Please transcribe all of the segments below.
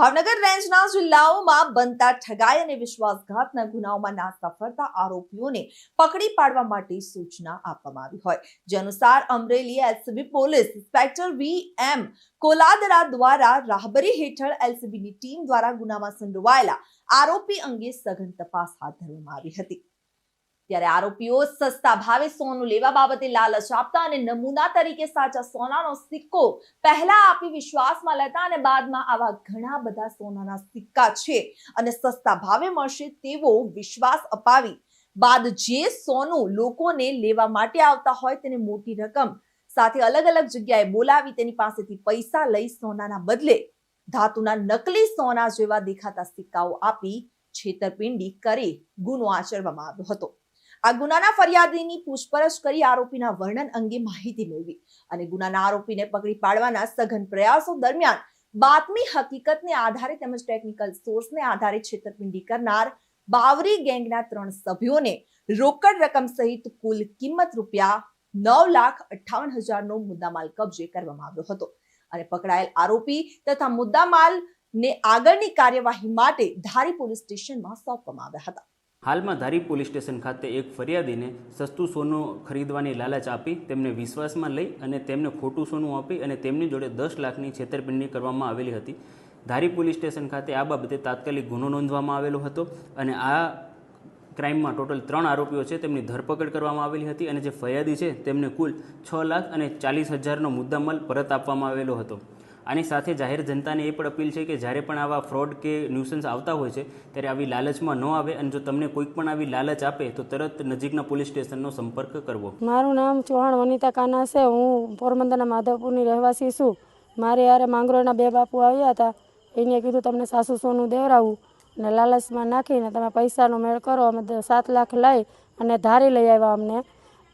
ભાવનગર રેન્જના જિલ્લાઓમાં બનતા ઠગાઈ અને વિશ્વાસઘાતના ગુનાઓમાં નાસ્તા ફરતા આરોપીઓને પકડી પાડવા માટે સૂચના આપવામાં આવી હોય. જે અનુસાર Amreli LCB police inspector V M Koladara દ્વારા રાહબરી હેઠળ એલસીબીની ટીમ દ્વારા ગુનામાં સંડોવાયેલા આરોપી અંગે સઘન તપાસ હાથ ધરવામાં આવી હતી. ત્યારે આરોપીઓ સસ્તા ભાવે સોનું લેવા બાબતે લાલચ આપતા અને નમૂના તરીકે સાચા સોનાનો સિક્કો પહેલા આપી વિશ્વાસમાં લેતા અને બાદમાં આવા ઘણા બધા સોનાના સિક્કા છે અને સસ્તા ભાવે મળશે તેવો વિશ્વાસ અપાવી બાદ જે સોનું લોકોને લેવા માટે આવતા હોય તેને મોટી રકમ સાથે અલગ અલગ જગ્યાએ બોલાવી તેની પાસેથી પૈસા લઈ સોનાના બદલે ધાતુના નકલી સોના જેવા દેખાતા સિક્કાઓ આપી છેતરપિંડી કરી ગુનો આચરવામાં આવ્યો હતો. આ ગુનાના ફરિયાદીની પૂછપરછ કરી આરોપીના વર્ણન અંગે માહિતી મેળવી અને ગુનાના આરોપીને પકડી પાડવાના સઘન પ્રયાસો દરમિયાન બાતમી હકીકતને આધારે તેમજ ટેકનિકલ સોર્સને આધારે છેતરપિંડી કરનાર બાવરી ગેંગના ત્રણ સભ્યોને રોકડ રકમ સહિત કુલ કિંમત રૂપિયા નવ લાખ અઠ્ઠાવન હજારનો મુદ્દામાલ કબજે કરવામાં આવ્યો હતો. અને પકડાયેલ આરોપી તથા મુદ્દામાલ ને આગળની કાર્યવાહી માટે ધારી પોલીસ સ્ટેશનમાં સોંપવામાં આવ્યા હતા. હાલમાં ધારી પોલીસ સ્ટેશન ખાતે એક ફરિયાદીને સસ્તું સોનું ખરીદવાની લાલચ આપી, તેમને વિશ્વાસમાં લઈ અને તેમને ખોટું સોનું આપી અને તેમની જોડે દસ લાખની છેતરપિંડી કરવામાં આવેલી હતી. ધારી પોલીસ સ્ટેશન ખાતે આ બાબતે તાત્કાલિક ગુનો નોંધવામાં આવેલો હતો અને આ ક્રાઇમમાં ટોટલ ત્રણ આરોપીઓ છે તેમની ધરપકડ કરવામાં આવેલી હતી અને જે ફરિયાદી છે તેમને કુલ છ લાખ અને ચાલીસ હજારનો મુદ્દામાલ પરત આપવામાં આવેલો હતો. આની સાથે જાહેર જનતાને એ પણ અપીલ છે કે જ્યારે પણ આવા ફ્રોડ કે ન્યુસન્સ આવતા હોય છે, ત્યારે આવી લાલચમાં ન આવે અને જો તમને કોઈક પણ આવી લાલચ આપે, તો તરત નજીકના પોલીસ સ્ટેશનનો સંપર્ક કરવો. મારું નામ ચૌહાણ વનિતા કાના છે. હું પોરબંદરના માધવપુરની રહેવાસી છું. મારે યારે માંગરોળના બે બાપુ આવ્યા હતા. એને કીધું, તમને સાસુ સોનું દેવરાવું. ને લાલચમાં નાખીને તમે પૈસાનો મેળ કરો, અમે સાત લાખ લઈ અને ધારી લઈ આવ્યા અમને.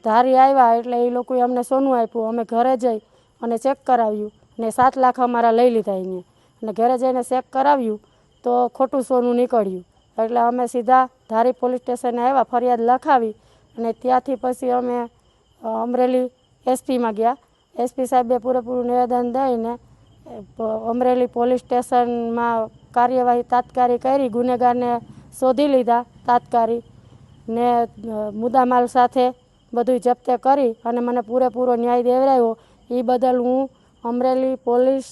ધારી આવ્યા એટલે એ લોકોએ અમને સોનું આપ્યું. અમે ઘરે જઈ અને ચેક કરાવ્યું. ને સાત લાખ અમારા લઈ લીધા એને. અને ઘરે જઈને ચેક કરાવ્યું તો ખોટું સોનું નીકળ્યું. એટલે અમે સીધા ધારી પોલીસ સ્ટેશને આવ્યા, ફરિયાદ લખાવી અને ત્યાંથી પછી અમે અમરેલી એસપીમાં ગયા. એસપી સાહેબે પૂરેપૂરું નિવેદન દઈને અમરેલી પોલીસ સ્ટેશનમાં કાર્યવાહી તાત્કાલિક કરી, ગુનેગારને શોધી લીધા તાત્કાલિક ને મુદ્દામાલ સાથે બધું જપ્તે કરી અને મને પૂરેપૂરો ન્યાય દેવડાવ્યો એ બદલ હું અમરેલી પોલીસ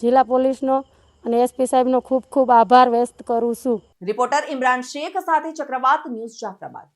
જિલ્લા પોલીસનો અને એસપી સાહેબનો ખૂબ ખૂબ આભાર વ્યક્ત કરું છું. રિપોર્ટર ઇમરાન શેખ સાથે ચક્રવાત ન્યૂઝ જાફરાબાદ.